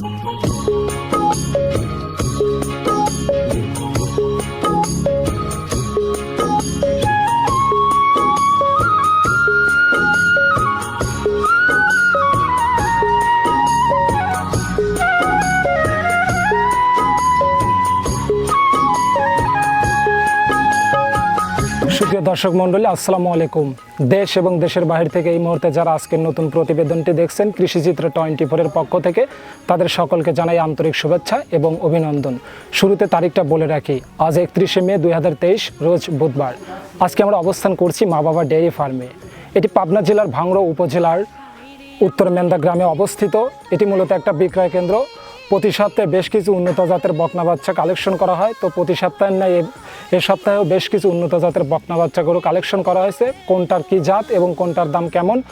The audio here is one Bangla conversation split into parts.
Thank you. দর্শক মণ্ডলী, আসসালামু আলাইকুম। দেশ এবং দেশের বাইরে থেকে এই মুহূর্তে যারা আজকের নতুন প্রতিবেদনটি দেখছেন, কৃষিচিত্র টোয়েন্টি ফোরের পক্ষ থেকে তাদের সকলকে জানাই আন্তরিক শুভেচ্ছা এবং অভিনন্দন। শুরুতে তারিখটা বলে রাখি, আজ একত্রিশে মে দুই হাজার তেইশ, রোজ বুধবার। আজকে আমরা অবস্থান করছি মা বাবা ডেয়ারি ফার্মে। এটি পাবনা জেলার ভাঙড়া উপজেলার উত্তর মেন্দা গ্রামে অবস্থিত। এটি মূলত একটা বিক্রয় কেন্দ্র। প্রতি সপ্তাহে বেশ কিছু উন্নত জাতের বকনা বাচ্চা কালেকশন করা হয়। তো প্রতি সপ্তাহের নয় এ- সপ্তাহেও বেশ কিছু উন্নত জাতের বকনা বাচ্চাগুলো কালেকশন করা হয়েছে। কোনটার কি জাত এবং কোনটার দাম কেমন,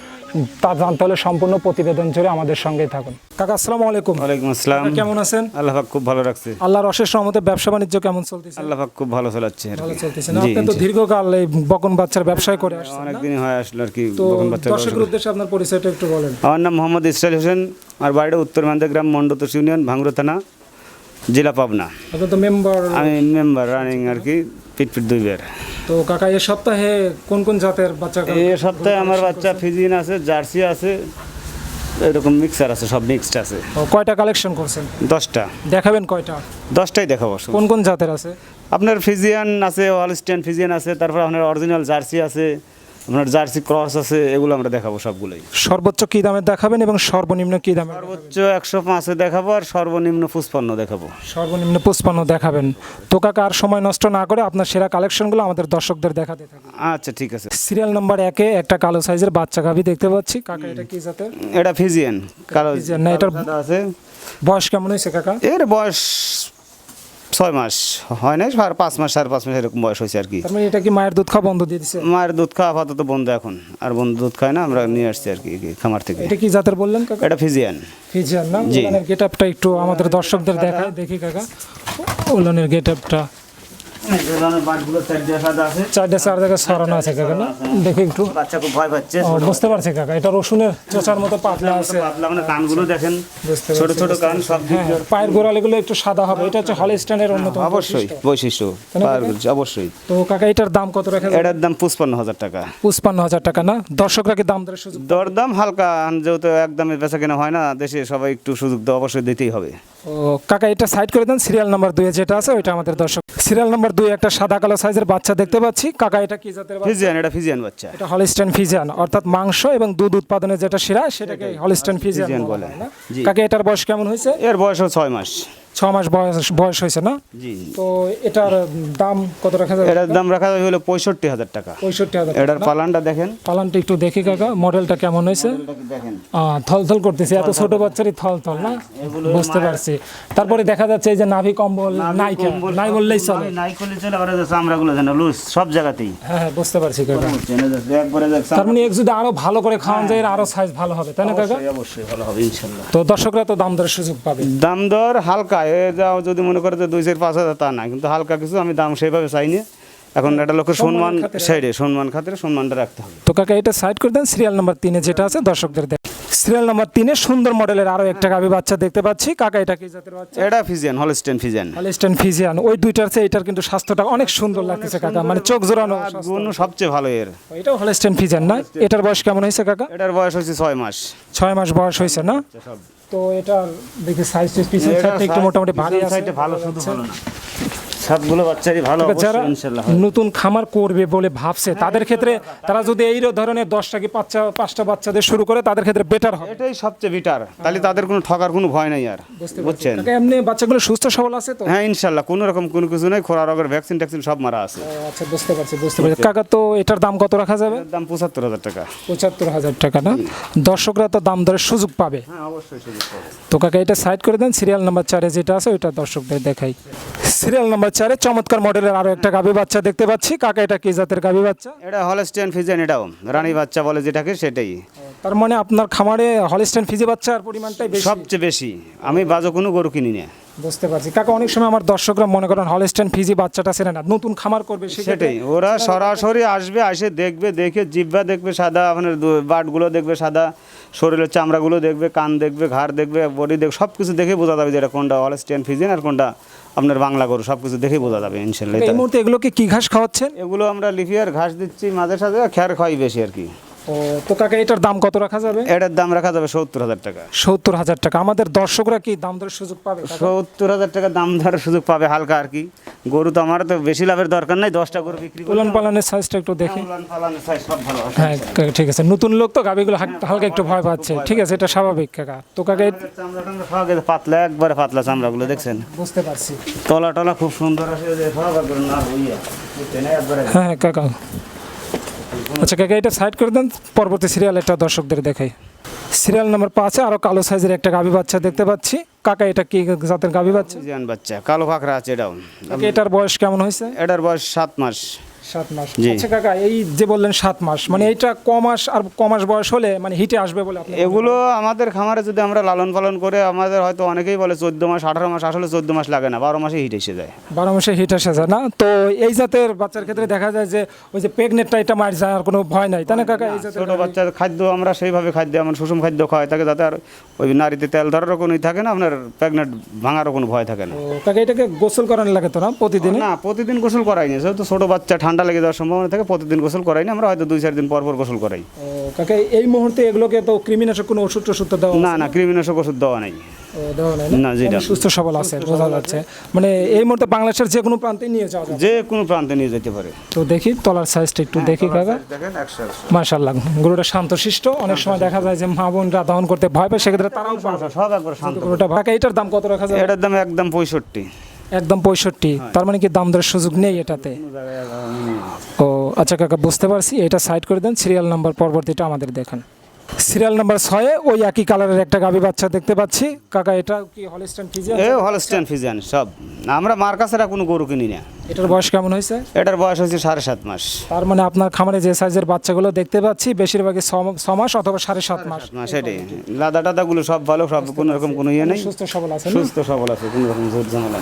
তা জানতে হলে সম্পূর্ণ প্রতিবেদন জুড়ে আমাদের সঙ্গেই থাকুন। কাকা আসসালামু আলাইকুম। ওয়ালাইকুম আসসালাম। কেমন আছেন? আল্লাহ পাক খুব ভালো রাখছে। আল্লাহর অশেষ রহমতে ব্যবসা বাণিজ্য কেমন চলতেছে? আল্লাহ পাক খুব ভালো চালাচ্ছে ভালো চলতেছে না? আপনি তো দীর্ঘকাল এই বকন বাচ্চার ব্যবসায় করে আসছেন না? অনেকদিন হয়ে আসলো আর কি বকন বাচ্চা দর্শকের। উদ্দেশ্যে আপনার পরিচয়টা একটু বলেন। আমার নাম মোহাম্মদ ইসরাইল হোসেন আর বাড়িটা উত্তর মান্দা গ্রাম মন্ডতোষ ইউনিয়ন ভাঙ্গুরা থানা জেলা পাবনা। আপনি তো মেম্বার আমি মেম্বার রানিং আর কি পিট পিট দুই বের তো কাকা এ সপ্তাহে কোন কোন জাতের বাচ্চা এই সপ্তাহে আমার বাচ্চা ফিজিন আছে জার্সি আছে এরকম মিক্সার আছে সব মিক্সড আছে। কয়টা কালেকশন করছেন? দশটা। দেখাবেন কয়টা? দশটাই দেখাবো। কোন কোন জাতের আছে? আপনার ফিজিয়ান আছে হলস্টেন ফিজিয়ান আছে তারপর আপনার অরিজিনাল জার্সি আছে আপনার জার্সি ক্রস আছে এগুলো আমরা দেখাবো সবগুলোই। সর্বোচ্চ কি দামের দেখাবেন এবং সর্বনিম্ন কি দামে সর্বোচ্চ একশো পাঁচে দেখাবো আর সর্বনিম্ন পুষ্পান্ন দেখাবো। সর্বনিম্ন পুষ্পান্ন দেখাবেন। তো কাকা আর সময় নষ্ট না করে আপনার সেরা কালেকশনগুলো আমাদের দর্শকদের দেখাতে থাকুন আচ্ছা ঠিক আছে। সিরিয়াল নাম্বার একে একটা কালো সাইজের বাচ্চা গাভি দেখতে পাচ্ছি। কাকা এটা কি জাতের? এটা ফিজিয়ান কালো ফিজিয়ান, না, এটার- আছে। বয়স কেমন হয়েছে কাকা? এর বয়স ছয় মাস হয় নাই আর পাঁচ মাস সাড়ে পাঁচ মাস এরকম বয়স হয়েছে আর কি। তার মানে এটা কি মায়ের দুধ খাওয়া বন্ধ দিয়ে দিছে? মায়ের দুধ খাওয়া আপাতত বন্ধ এখন। আর বন্ধ দুধ খায় না আমরা নিয়ে আসছি আর কি খামার থেকে। এটা কি জাতের বললেন কাকা? এটা ফিজিয়ান। ফিজিয়ান না? গেট আপটা একটু আমাদের দর্শকদের দেখায় দেখি কাকা। ওলনের গেট আপটা চারটে চার জায়গায় সরানো আছে। কাকা না? দেখি একটু। বাচ্চা খুব ভয় পাচ্ছে। বুঝতে পারছি কাকা এটা রসুনের চোচার মতো পাতলা আছে। পাতলা মানে কানগুলো দেখেন ছোট ছোট কান সব পায়ের গোড়ালিগুলো একটু সাদা হবে এটা হচ্ছে হলিস্টানের অন্যতম অবশ্যই বৈশিষ্ট্য। অবশ্যই। তো কাকা এটার দাম কত রাখা এটার দাম পঁচপান্ন হাজার টাকা। পঁচপান্ন হাজার টাকা না? দর্শকরা কি দাম সুযোগ দরদাম হালকা যেহেতু একদমে বেচা কেনা হয় না দেশে সবাই একটু সুযোগ অবশ্যই দিতেই হবে। ও কাকা এটা সাইড করে দেন সিরিয়াল নাম্বার দুই যেটা আছে ওইটা আমাদের দর্শক। সিরিয়াল নাম্বার দুই একটা সাদা কালো সাইজের বাচ্চা দেখতে পাচ্ছি। কাকা এটা কি জাতের? ফিজিয়ান এটা ফিজিয়ান বাচ্চা। এটা হলিস্টেন ফিজিয়ান অর্থাৎ মাংস এবং দুধ উৎপাদনের যেটা শিরা সেটাকে হলিস্টেন ফিজিয়ান বলে। কাকে এটার বয়স কেমন হয়েছে? এর বয়স ছয় মাস। ছ মাস বয়স বয়স হয়েছে না? জি। তো এটার দাম কত রাখা যাবে? এটার দাম রাখা যাবে হলো পঁয়ষট্টি হাজার টাকা। পঁয়ষট্টি হাজার এটার পালানটা দেখেন। পালানটা একটু দেখি কাকা মডেলটা কেমন হয়েছে? থল থল করতেছে এত ছোট বাচ্চারই থল থল না? বুঝতে পারছি। তারপরে দেখা যাচ্ছে এই যে নাভি কম্বল নাই নাই বললেই চলে। নাই করলে চলে আবার চামড়াগুলো যেন লুজ সব জায়গাতেই। হ্যাঁ হ্যাঁ বুঝতে পারছি কাকা। তার মানে এক যদি আরও ভালো করে খাওয়ান যায় আরও সাইজ ভালো হবে তাই না কাকা? অবশ্যই ভালো হবে ইনশাল্লাহ। তো দর্শকরা তো দাম দরের সুযোগ পাবে। দাম দর হালকা এ যাও যদি মনে করে যে দুই চার পাঁচ হাজার তা না। কিন্তু হালকা কিছু আমি দাম সেইভাবে চাইনি। এখন একটা লোকের সম্মান। সাইডে সম্মান খাতিরে সম্মানটা রাখতে হবে। তো কাকা এটা সাইড করে দেন সিরিয়াল নাম্বার তিনে যেটা আছে দর্শকদের দেখ সিরিয়াল নাম্বার তিনে সুন্দর মডেলের আরও একটা গাভী বাচ্চা দেখতে পাচ্ছি। কাকা এটা কি জাতের বাচ্চা? এটা Friesian Holstein Friesian Holstein Friesian ওই দুইটার চেয়ে এটার কিন্তু স্বাস্থ্যটা অনেক সুন্দর লাগতেছে কাকা। মানে চোখ জোরানো গুণ সবচেয়ে ভালো এর। এটাও হলিস্টান ফিজিয়ান না? এটার বয়স কেমন হয়েছে কাকা? এটার বয়স হচ্ছে ছয় মাস। ছয় মাস বয়স হয়েছে না? সব। তো এটার দেখি সাইজ পিছন সাইডটা একটু মোটামুটি ভালো আছে সাইডে ভালো শুধু ভালো না। সবগুলো বাচ্চারই ভালো যারা। নতুন খামার করবে বলে ভাবছে তাদের ক্ষেত্রে তারা যদি এই ধরনের দশটা কি পাঁচটা পাঁচটা বাচ্চাদের শুরু করে তাদের ক্ষেত্রে বেটার হবে। এটাই সবচেয়ে বেটার তাহলে তাদের কোনো ঠকার কোনো ভয় নাই আর বুঝছেন? এমনি বাচ্চাগুলো সুস্থ সবল আছে তো? হ্যাঁ ইনশাল্লাহ কোনো রকম কোনো কিছু নেই খোরা রোগের ভ্যাকসিন ট্যাকসিন সব মারা আছে। আচ্ছা বুঝতে পারছি বুঝতে পারছি। কাকা তো এটার দাম কত রাখা যাবে? দাম পঁচাত্তর হাজার টাকা। পঁচাত্তর হাজার টাকা না? দর্শকরা তো দাম দরের সুযোগ পাবে। হ্যাঁ অবশ্যই সুযোগ পাবে। তো কাকা এটা সাইড করে দেন সিরিয়াল নাম্বার চারে যেটা আছে ওইটা দর্শকদের দেখাই। সিরিয়াল নাম্বার চারে চমৎকার মডেলের আরও একটা গাভী বাচ্চা দেখতে পাচ্ছি। কাকা, এটা কি জাতের গাভী বাচ্চা? এটা হলস্টিয়ান ফিজেন এটাও। রানী বাচ্চা বলে যেটাকে, সেটাই। তার মানে আপনার খামারে হলিস্টেন ফিজি বাচ্চার পরিমাণটাই বেশি। সবচেয়ে বেশি। আমি বাজো কোনো গরু কিনি না। বুঝতে পারছি। কাকা অনেক সময় আমার দর্শকরা মনে করেন হলিস্টেন ফিজি বাচ্চাটা সেরে না। নতুন খামার করবে সেটাই। ওরা সরাসরি আসবে আসে দেখবে দেখে জিব্বা দেখবে সাদা আপনার বাটগুলো দেখবে সাদা শরীরের চামড়াগুলো দেখবে কান দেখবে ঘাড় দেখবে বডি দেখবে সব কিছু দেখে বোঝা যাবে যে এটা কোনটা হলস্টিয়ান ফিজিয়ান আর কোনটা আপনার বাংলা গরু। সব কিছু দেখেই বোঝা যাবে ইনশাল্লাহ এই মুহূর্তে এগুলোকে কি ঘাস খাওয়াচ্ছেন? এগুলো আমরা লিফিয়ার ঘাস দিচ্ছি মাঝে সাথে খ্যার খাই বেশি আর কি। ও তো কাকা এটার দাম কত রাখা যাবে? এটার দাম রাখা যাবে সত্তর হাজার টাকা। সত্তর হাজার টাকা। আমাদের দর্শকরা কি দাম দরের সুযোগ পাবে সত্তর হাজার টাকা দাম ধরার সুযোগ পাবে হালকা আর কি। গরু তো আমার তো বেশি লাভের দরকার নাই দশটা গরু বিক্রি করে উলান পালানের সাইজটা একটু দেখে। ভালো হ্যাঁ ঠিক আছে। নতুন লোক তো গাবিগুলো হাক- হালকা একটু ভয় পাচ্ছে। ঠিক আছে এটা স্বাভাবিক কাকা। তো কাকা পাতলা একবারে পাতলা চামড়াগুলো দেখছেন? বুঝতে পারছি। তলা টলা খুব সুন্দর একবারে হ্যাঁ হ্যাঁ কাকা। আচ্ছা কাকা এটা সাইড করে দেন পরবর্তী সিরিয়াল এটা দর্শকদের দেখাই। সিরিয়াল নাম্বার পাঁচে আরও কালো সাইজের একটা গাভী বাচ্চা দেখতে পাচ্ছি। কাকা এটা কি জাতের গাভী বাচ্চা? বাচ্চা কালো ফাঁকরা আছে এটাও এটার বয়স কেমন হয়েছে? এটার বয়স সাত মাস। সাত মাস। আচ্ছা কাকা এই যে বললেন সাত মাস মানে এইটা ক মাস আর ক মাস বয়স হলে মানে হিটে আসবে বলে এগুলো আমাদের খামারে যদি আমরা লালন পালন করে আমাদের হয়তো অনেকেই বলে চোদ্দ মাস আঠারো মাস আসলে চোদ্দ মাস লাগে না বারো মাসে হিট এসে যায়। বারো মাসে হিট আসে যায় না? তো এই জাতের বাচ্চার ক্ষেত্রে দেখা যায় যে ওই যে প্রেগনেন্টটা এটা মার যায় আর কোনো ভয় নাই তাই না কাকা? এই ছোট বাচ্চার খাদ্য আমরা সেইভাবে খাদ্য এমন সুষম খাদ্য খাওয়াই থাকে যাতে আর ওই নারীতে তেল ধরারও কোনো থাকে না আপনার প্রেগনেন্ট ভাঙারও কোনো ভয় থাকে না। কাকা এটাকে গোসল করানো লাগে তো না প্রতিদিনই? না প্রতিদিন গোসল করাই না যেহেতু ছোট বাচ্চা ঠান্ডা লেগে যাওয়ার সম্ভাবনা থাকে প্রতিদিন গোসল করাই না আমরা হয়তো দুই চার দিন পর পর গোসল করাই। কাকা এই মুহূর্তে এগুলোকে তো কৃমিনাশক কোনো ওষুধ টষুধ তো দেওয়া না না কৃমিনাশক ওষুধ দেওয়া নেই। নাই না, যেটা- সুস্থ সবল আছে বোঝা যাচ্ছে। মানে এই মুহূর্তে বাংলাদেশের যে কোনো প্রান্তে নিয়ে যাওয়া যে কোনো প্রান্তে নিয়ে যেতে পারে। তো দেখি তলার সাইজটা একটু দেখি কাকা। মাশাল্লাহ গরুটা শান্তশিষ্ট। অনেক সময় দেখা যায় যে মা বোনরা দহন করতে ভয় পায় সেক্ষেত্রে তারাও সব একবার শান্ত। গরুটা ভাকা এটার দাম কত রাখা যাবে? এটার দাম একদম পঁয়ষট্টি। একদম পঁয়ষট্টি। তার মানে কি দাম দরের সুযোগ নেই এটাতে? ও আচ্ছা কাকা বুঝতে পারছি। এটা সাইড করে দেন সিরিয়াল নাম্বার পরবর্তীটা আমাদের দেখান। সিরিয়াল নাম্বার ছয়ে ওই একই কালারের একটা গাভী বাচ্চা দেখতে পাচ্ছি। কাকা এটা কি হলস্টেন ফিজিয়ান হলস্টেন ফিজিয়ান সব। আমরা মার্কাসেরা কোনো গরু কিনি না। এটার বয়স কেমন হয়েছে? এটার বয়স হয়েছে সাড়ে সাত মাস। তার মানে আপনার খামারে যে সাইজের বাচ্চাগুলো দেখতে পাচ্ছি বেশিরভাগই ছ- মাস অথবা সাড়ে সাত মাস। এটাই। লাদা টাদাগুলো সব ভালো সব কোনো রকম কোনো ইয়ে নেই। সুস্থ সবল আছে সুস্থ সবল আছে কোনো রকম ঝামেলা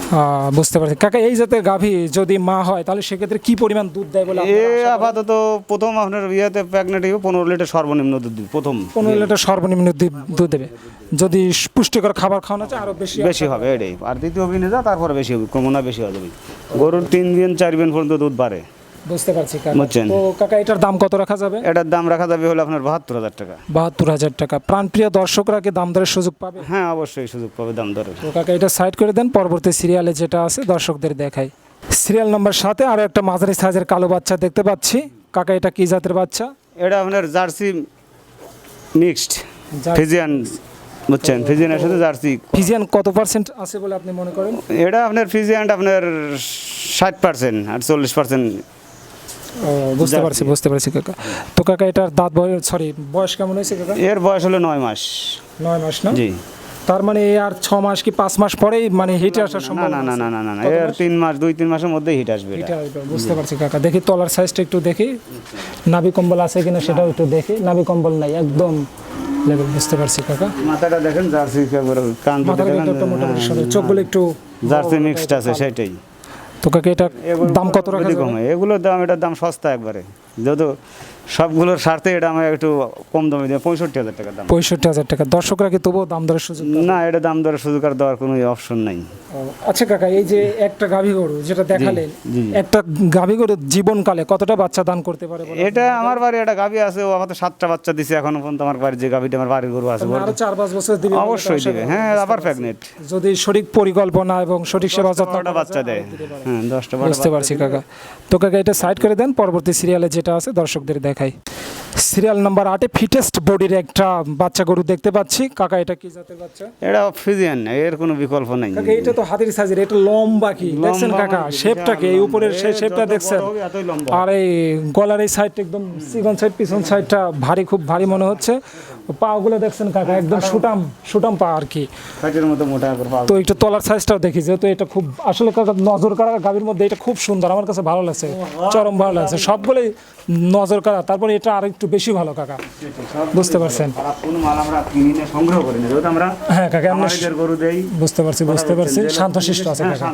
বুঝতে পারছি। কাকা এই জাতের গাভী যদি মা হয় তাহলে সেক্ষেত্রে কি পরিমাণ দুধ দেয় বলে এ আপাতত প্রথম আপনার ইয়েতে প্যাকনেট পনেরো লিটার সর্বনিম্ন দুধ দিবে প্রথম। পনেরো লিটার সর্বনিম্ন দুধ- দুধ দেবে। যদি পুষ্টিকর খাবার খাওয়ানো যায় আরও বেশি বেশি হবে। এটাই। আর দ্বিতীয় বিনে যা তারপরে বেশি হবে কমনা বেশি হবে গরুর তিন দিন চার দিন পর্যন্ত দুধ বাড়ে। বুঝতে পারছি বুঝছেন। তো কাকা এটার দাম কত রাখা যাবে? এটার দাম রাখা যাবে হলো আপনার বাহাত্তর হাজার টাকা। বাহাত্তর হাজার টাকা। প্রাণপ্রিয় দর্শকরা কি দাম দরের সুযোগ পাবে? হ্যাঁ অবশ্যই সুযোগ পাবে দাম দরের। তো কাকা এটা সাইড করে দেন পরবর্তী সিরিয়ালে যেটা আছে দর্শকদের দেখাই। সিরিয়াল নাম্বার সাথে আরও একটা মাঝারি সাইজের কালো বাচ্চা দেখতে পাচ্ছি। কাকা এটা কি জাতের বাচ্চা? এটা আপনার জার্সি মিক্সড। ফিজিয়ান বুঝছেন? ফিজিয়ানের সাথে জার্সি ফিজিয়ান কত পার্সেন্ট আছে বলে আপনি মনে করেন? এটা আপনার ফিজিয়ান আপনার ষাট পার্সেন্ট আর চল্লিশ পার্সেন্ট বুঝতে পারছি বুঝতে পারছি কাকা। তো কাকা এটার দাঁত বয়স সরি বয়স কেমন হয়েছে কাকা? এর বয়স হলো নয় মাস। নয় মাস না? জি। তার মানে আর ছ মাস কি পাঁচ মাস পরেই মানে হিটে আসার না সম্ভাবনা না না না না না এর? তিন মাস দুই তিন মাসের মধ্যেই হিট আসবে হিটে এটা। আসবে, বুঝতে পারছি কাকা। দেখি তলার সাইজটা একটু দেখি। নাভি কম্বল আছে কিনা সেটাও একটু দেখি। নাভি কম্বল নাই একদম লেভেল বুঝতে পারছি কাকা। মাথাটা দেখেন জার্সি কান মোটামুটি সুন্দর চোখগুলো একটু জার্সি মিক্সড আছে সেটাই। তো কাকা এটা দাম কত রাখা যদি এগুলোর দাম এটার দাম সস্তা একবারে। যেহেতু সবগুলোর স্বার্থে এটা আমার একটু কম দামে দিয়ে পঁয়ষট্টি হাজার টাকার দাম। পঁয়ষট্টি হাজার টাকা। দর্শকরা কি তবুও দাম দরের সুযোগ? না এটা দাম দরের সুযোগ আর দেওয়ার কোনো অপশন নাই। আচ্ছা কাকা এই যে একটা গাভী গরু যেটা দেখালেন। একটা গাভী গরু জীবনকালে কতটা বাচ্চা দান করতে পারে এটা আমার বাড়ি একটা গাভী আছে ও হয়তো সাতটা বাচ্চা দিছে এখনও পর্যন্ত আমার বাড়ির যে গাভীটা আমার বাড়ির গরু আছে মানে আরও চার পাঁচ বছর দিবে অবশ্যই দিবে। হ্যাঁ আবার প্রেগনেন্ট যদি সঠিক পরিকল্পনা এবং সঠিক সেবা যত্ন বারোটা করা বাচ্চা দেয়। হ্যাঁ দশটা বুঝতে পারছি কাকা। তো কাকা এটা সাইড করে দেন পরবর্তী সিরিয়ালে যেটা আছে দর্শকদের দেখাই সিরিয়াল নাম্বার আটে ফিটেস্ট বডির একটা বাচ্চা গরু দেখতে পাচ্ছি। কাকা এটা কি জাতের বাচ্চা? এটা ফিজিয়ান এর কোনো বিকল্প নাই। কাকা এটা তো হাতির সাইজের এটা লম্বা কি? দেখছেন কাকা মানে শেপটা কি এই উপরের সেই শেপটা দেখছেন। আর এই গলার এই সাইডটা একদম সিগন সাইড পিছন সাইডটা ভারী খুব ভারী মনে হচ্ছে। পাগুলো দেখছেন কাকা একদম সুটাম সুটাম পা আর কি। মতো মোটা করে তো একটু তলার সাইজটাও দেখি যেহেতু এটা খুব আসলে কাকা নজর কাড়া গাভীর মধ্যে এটা খুব সুন্দর আমার কাছে ভালো লাগছে চরম ভালো লাগছে। সবগুলোই নজর কাড়া তারপরে এটা আর একটু বেশি ভালো কাকা। বুঝতে পারছেন? খারাপ মাল আমরা কিনি না সংগ্রহ করি না যেহেতু আমরা হ্যাঁ কাকা আমরা গরু দেই বুঝতে পারছি বুঝতে পারছি শান্তশিষ্ট আছে হ্যাঁ, কাকা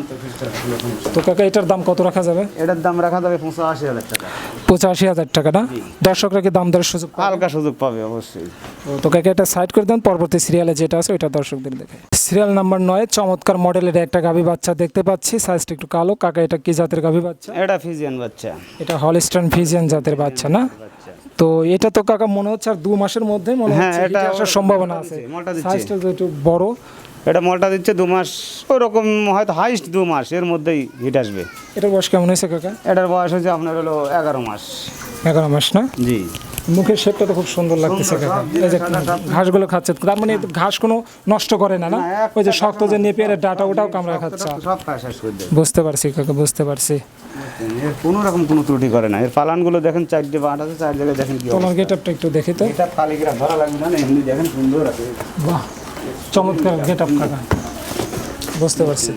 তো কাকা এটার দাম কত রাখা যাবে? এটার দাম রাখা যাবে পঁচাশি হাজার টাকা। পঁচাশি হাজার টাকা না? দর্শকরা কি দাম দরের সুযোগ পাবে? হালকা সুযোগ পাবে অবশ্যই। তো কাকে এটা সাইড করে দেন পরবর্তী সিরিয়ালে যেটা আছে ওইটা দর্শকদের দেখে। সিরিয়াল নাম্বার নয় চমৎকার মডেলের একটা গাভী বাচ্চা দেখতে পাচ্ছি। সাইজটা একটু কালো। কাকা এটা কি জাতের গাভী বাচ্চা? এটা ফিজিয়ান বাচ্চা। এটা হলিস্টান ফিজিয়ান জাতের বাচ্চা না? তো এটা তো কাকা মনে হচ্ছে আর দু মাসের মধ্যে মনে হ্যাঁ, হচ্ছে এটা আসার সম্ভাবনা আছে। মলটা দিচ্ছে। সাইজটা একটু বড়। এটা মলটা দিচ্ছে দু মাস ওরকম হয়তো হাইস্ট দু মাস এর মধ্যেই হিট আসবে। এটার বয়স কেমন হয়েছে কাকা? এটার বয়স হচ্ছে আপনার হলো এগারো মাস। এগারো মাস না? জি। মুখের শেপটা তো খুব সুন্দর লাগতেছে এই যে ঘাসগুলো খাচ্ছে। তার মানে ঘাস কোনো নষ্ট করে না না? ওই যে শক্ত যে নেপিয়ারের ডাটা ওটাও কামড়া খাচ্ছে। বুঝতে পারছি কাকা বুঝতে পারছি। এর কোনো রকম কোনো ত্রুটি করে না। এর পালানগুলো দেখেন চারটে বাট আছে চার জায়গায় দেখেন কি তোমার গেট আপটা একটু দেখি তো। এটা খালি কিরা ধরা লাগবে না এমনি দেখেন সুন্দর আছে। বাহ চমৎকার গেট আপ কাকা। বুঝতে পারছি।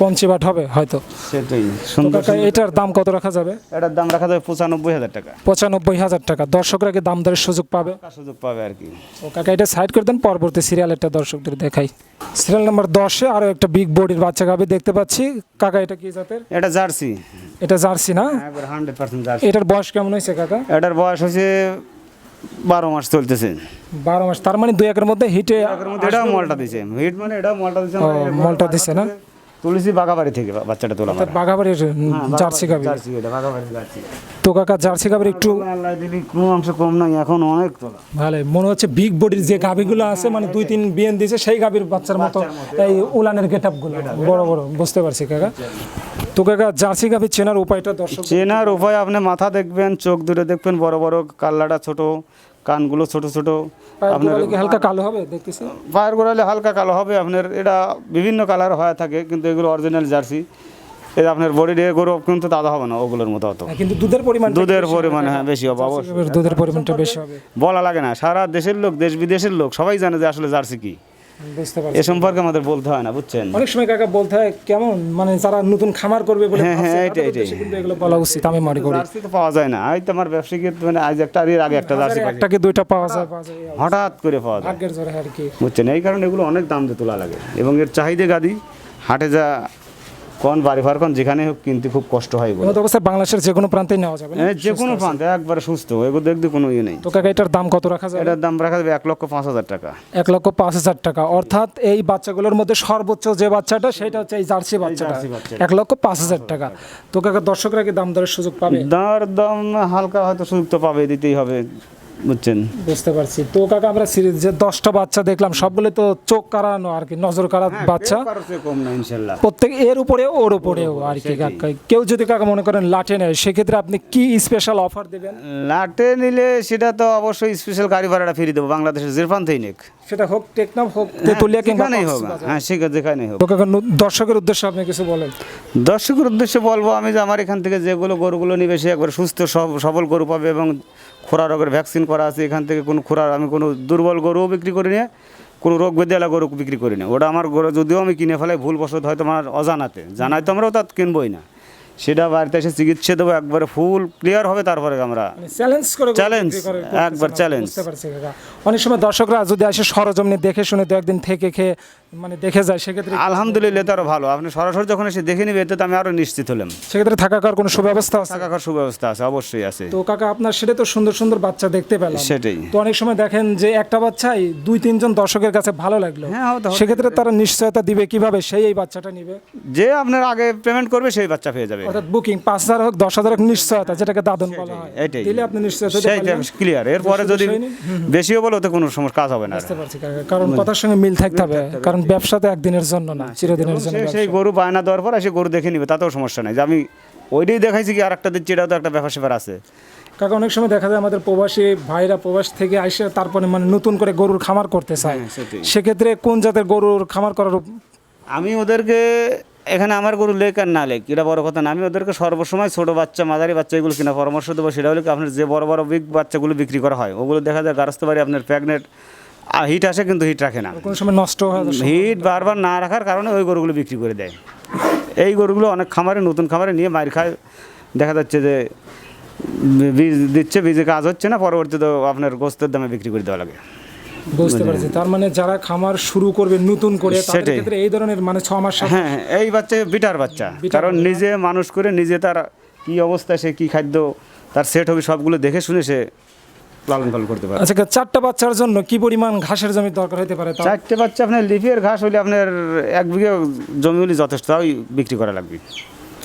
কঞ্চি বাট হবে হয়তো। সেটাই তো সুন্দর। কাকা এটার দাম কত রাখা যাবে? এটার দাম রাখা যাবে পঁচানব্বই হাজার টাকা। পঁচানব্বই হাজার টাকা। দর্শকরা কি দাম দরের সুযোগ পাবে? সুযোগ পাবে আর কি। ও কাকা এটা সাইড করে দেন পরবর্তী সিরিয়ালেরটা দর্শকদের দেখাই। সিরিয়াল নাম্বার দশে আরও একটা বিগ বডির বাচ্চা গাবি দেখতে পাচ্ছি। কাকা এটা কি জাতের? এটা জার্সি। এটা জার্সি না? Hundred percent Jersey. এটার বয়স কেমন হয়েছে কাকা? এটার বয়স হচ্ছে বারো মাস চলতেছে। বারো মাস তার মানে দুই একের মধ্যে হিটে এর মধ্যে এটাও মলটা দিছে। হিট মানে এটাও মলটা দিছে। মলটা দিছে না? তুলসী বাগাবাড়ি থেকে বাচ্চাটা তোলা তার বাঘাবাড়ির জার্সি গাবি জার্সি এটা বাগাবাড়ি জার্সি। তো কাকা জার্সি গাবির একটু আল্লাহ দিলি কোনো অংশ কম নাই এখন অনেক তোলা। ভালো মনে হচ্ছে বিগ বডির যে গাভিগুলো আছে মানে দুই তিন বিয়েন দিয়েছে সেই গাভির বাচ্চার মতো এই উলানের গেটগুলো বড় বড় বুঝতে পারছি কাকা। তো কাকা জার্সি গাভি চেনার উপায়টা দর্শক চেনার উপায় আপনি মাথা দেখবেন চোখ দূরে দেখবেন বড় বড় কাল্লাটা ছোট কানগুলো ছোট ছোট আপনার হালকা কালো হবে দেখতেছি পায়ের গোড়ালে হালকা কালো হবে আপনার এটা বিভিন্ন কালার হয়ে থাকে কিন্তু এগুলো অরিজিনাল জার্সি। এটা আপনার বডি দিয়ে গরু কিন্তু দাদা হবে না ওগুলোর মতো অত। হ্যাঁ, কিন্তু দুধের পরিমাণ দুধের পরিমাণ হ্যাঁ বেশি হবে অবশ্যই। দুধের পরিমাণটা বেশি হবে। বলা লাগে না সারা দেশের লোক দেশ বিদেশের লোক সবাই জানে যে আসলে জার্সি কি। বুঝতে পারছি। এ সম্পর্কে আমাদের বলতে হয় না বুঝছেন? অনেক সময় কাকা বলতে হয় কেমন? মানে যারা নতুন খামার করবে বলে হ্যাঁ, হ্যাঁ, ভাবছে, এটাই, এগুলো বলা উচিত আমি মনে করি। জার্সি তো পাওয়া যায় না। এই তো আমার ব্যবসায়িক মানে আজ একটা আর এর আগে একটা জার্সি। একটা কি দুইটা পাওয়া যায়। হঠাৎ করে পাওয়া যায়। ভাগ্যের জোরে আর কি। বুঝছেন? এই কারণে এগুলো অনেক দাম দিয়ে তোলা লাগে। এবং এর চাহিদা গাদি হাটে যা কোন বাড়ি ফার কোন যেখানে হোক কিনতে খুব কষ্ট হয় এমন অবস্থায় বাংলাদেশের যে কোনো প্রান্তেই নেওয়া যাবে এ, যে কোনো প্রান্তে একবারে সুস্থ। এগুলো দেখতে কোনো ইয়ে নেই। তো কাকা এটার দাম কত রাখা যাবে? এটার দাম রাখা যাবে এক লক্ষ পাঁচ হাজার টাকা। এক লক্ষ পাঁচ হাজার টাকা। অর্থাৎ এই বাচ্চাগুলোর মধ্যে সর্বোচ্চ যে বাচ্চাটা সেটা হচ্ছে এই জার্সি বাচ্চাটা। জার্সি বাচ্চাটা। এক লক্ষ পাঁচ হাজার টাকা। তো কাকা দর্শকরা কি দাম দরের সুযোগ পাবে? দর দাম হালকা হয়তো সুযোগ তো পাবে দিতেই হবে। বুঝছেন? বুঝতে পারছি। তো কাকা আমরা সিরিজ যে দশটা বাচ্চা দেখলাম সবগুলো তো চোখ কারানো আর কি নজর কারা হ্যাঁ, বাচ্চা। কম না ইনশাল্লাহ। প্রত্যেক এর উপরেও ওর উপরেও আর কি কাকা। কেউ যদি কাকা মনে করেন লাটে নেয় সেক্ষেত্রে আপনি কি স্পেশাল অফার দেবেন? লাটে নিলে সেটা তো অবশ্যই স্পেশাল গাড়ি ভাড়াটা ফিরে দেবো বাংলাদেশের যে প্রান্তেই নেক সেটা হোক টেকনাফ হোক তেতুলিয়া কিংবা যেখানেই হোক হ্যাঁ সেখানে যেখানেই হোক। তো কাকা দর্শকের উদ্দেশ্যে আপনি কিছু বলেন। দর্শকের উদ্দেশ্যে বলব আমি যে আমার এখান থেকে যেগুলো গরুগুলো নিবে সে একবার সুস্থ সব- সবল গরু পাবে এবং খোরা রোগের ভ্যাকসিন করা আছে, এখান থেকে কোনো খোরা আমি কোনো দুর্বল গরুও বিক্রি করি না, কোনো রোগ বেদেলা গরু বিক্রি করি না। ওটা আমার গরু, যদিও আমি কিনে ফেলাই, ভুলবশত হয়তো আমার অজানাতে। জানাই তো আমরাও তা কিনবই না। সেটা বাড়িতে এসে চিকিৎসা দেবো একবারে ফুল ক্লিয়ার হবে তারপরে আমরা। চ্যালেঞ্জ করে বিক্রি করে- করতেছেন একবার কাকা। অনেক সময় দর্শকরা যদি আসে সরজমিনে দেখে শুনে দু একদিন থেকে খেয়ে মানে দেখে যায় সেক্ষেত্রে আলহামদুলিল্লাহ তো আরও ভালো। আপনি সরাসরি যখন এসে দেখে নিবে এতে তো আমি আরও নিশ্চিত হলাম। সেক্ষেত্রে থাকা খাওয়ার কোনো সুব্যবস্থা আছে? থাকা সুব্যবস্থা আছে অবশ্যই আছে। তো কাকা আপনার সেটা তো সুন্দর সুন্দর বাচ্চা দেখতে পেলাম। সেটাই। তো অনেক সময় দেখেন যে একটা বাচ্চাই দুই তিনজন দর্শকের কাছে ভালো লাগল। হ্যাঁ, সেক্ষেত্রে তারা নিশ্চয়তা দিবে কীভাবে সেই এই বাচ্চাটা নিবে। যে আপনার আগে পেমেন্ট করবে সেই বাচ্চা পেয়ে যাবে। অর্থাৎ বুকিং পাঁচ হাজার হোক দশ হাজার হোক নিশ্চয়তা যেটাকে দাদন বলা হয়। এটাই। দিলে আপনি নিশ্চয়তা সেইটা ক্লিয়ার এরপরে যদি। বেশিও বলো তো কোনো সমস্যা কাজ হবে না। বুঝতে পারছি কারণ কথার সঙ্গে মিল থাকতে হবে কারণ ব্যবসা তো একদিনের জন্য না চিরদিনের জন্য সেই গরু বায়না দেওয়ার পর সে গরু দেখে নিবে তাতেও সমস্যা নাই। যে আমি ওইটাই দেখাইছি কি আর একটা দিচ্ছি এটাও তো একটা ব্যাপার স্যাপার আছে। কাকা অনেক সময় দেখা যায় আমাদের প্রবাসী ভাইরা প্রবাস থেকে আসে তারপরে মানে নতুন করে গরুর খামার করতে চায়। হ্যাঁ, সেক্ষেত্রে কোন জাতের গরুর খামার করার আমি ওদেরকে এখানে আমার গরু লেক আর না লেক এটা বড় কথা না। আমি ওদেরকে সর্বসময় ছোটো বাচ্চা মাঝারি বাচ্চা এগুলো কিনা পরামর্শ দেবো। সেটা হলো কি আপনার যে বড় বড় বিগ বাচ্চাগুলো বিক্রি করা হয় ওগুলো দেখা যায় গারস্থ বাড়ি আপনার প্রেগনেন্ট হিট আসে কিন্তু হিট রাখে না। কোনো সময় নষ্ট হিট বারবার না রাখার কারণে ওই গরুগুলো বিক্রি করে দেয়। এই গরুগুলো অনেক খামারে নতুন খামারে নিয়ে মার খায়। দেখা যাচ্ছে যে বীজ দিচ্ছে বীজে কাজ হচ্ছে না পরবর্তীতে আপনার গোস্তের দামে বিক্রি করে দেওয়া লাগে। বুঝতে পারছি। তার মানে যারা খামার শুরু করবে নতুন করে তাদের। ক্ষেত্রে এই ধরনের মানে ছ মাস হ্যাঁ হ্যাঁ, এই বাচ্চা বিটার বাচ্চা। কারণ নিজে মানুষ করে নিজে তার কি অবস্থা সে কি খাদ্য তার সেট হবে সবগুলো দেখে শুনে সে লালন পালন করতে পারে আচ্ছা চারটা বাচ্চার জন্য কি পরিমাণ ঘাসের জমি দরকার হতে পারে? চারটে বাচ্চা আপনার লিফিয়ার ঘাস হলে আপনার এক বিঘে জমি হলে যথেষ্ট তাই বিক্রি করা লাগবে।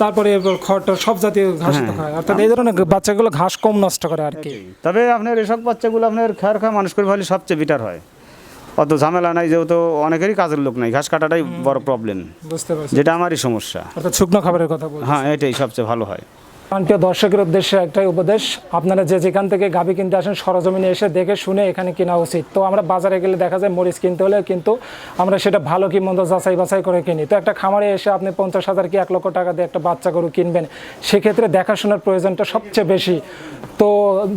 তারপরে খড় সব জাতীয় ঘাস হ্যাঁ। খায় অর্থাৎ এই ধরনের বাচ্চাগুলো ঘাস কম নষ্ট করে আর কি। তবে আপনার এসব বাচ্চাগুলো আপনার খেয়ার খাওয়া মানুষ করে ভালো সবচেয়ে বিটার হয়। অত ঝামেলা নাই যেহেতু অনেকেরই কাজের লোক নাই ঘাস কাটাটাই বড় প্রবলেম বুঝতে পারছি। যেটা আমারই সমস্যা। অর্থাৎ শুকনো খাবারের কথা বলছি হ্যাঁ এটাই সবচেয়ে ভালো হয়। প্রান্তীয় দর্শকের উদ্দেশ্যে একটাই উপদেশ, আপনারা যে যেখান থেকে গাভী কিনতে আসেন, সরজমিনে এসে দেখে শুনে এখানে কেনা উচিত। তো আমরা বাজারে গেলে দেখা যায় মরিচ কিনতে হলে কিন্তু আমরা সেটা ভালো কি মন্দ যাচাই বাছাই করে কিনি। তো একটা খামারে এসে আপনি পঞ্চাশ হাজার কি এক লক্ষ টাকা দিয়ে একটা বাচ্চা গরু কিনবেন, সেক্ষেত্রে দেখাশোনার প্রয়োজনটা সবচেয়ে বেশি। তো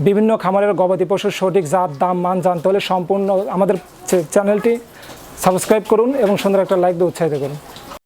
বিভিন্ন খামারের গবাদি পশুর সঠিক জাত, দাম, মান জানতে হলে সম্পূর্ণ আমাদের চ্যানেলটি সাবস্ক্রাইব করুন এবং সুন্দর একটা লাইক দিয়ে উৎসাহিত করুন।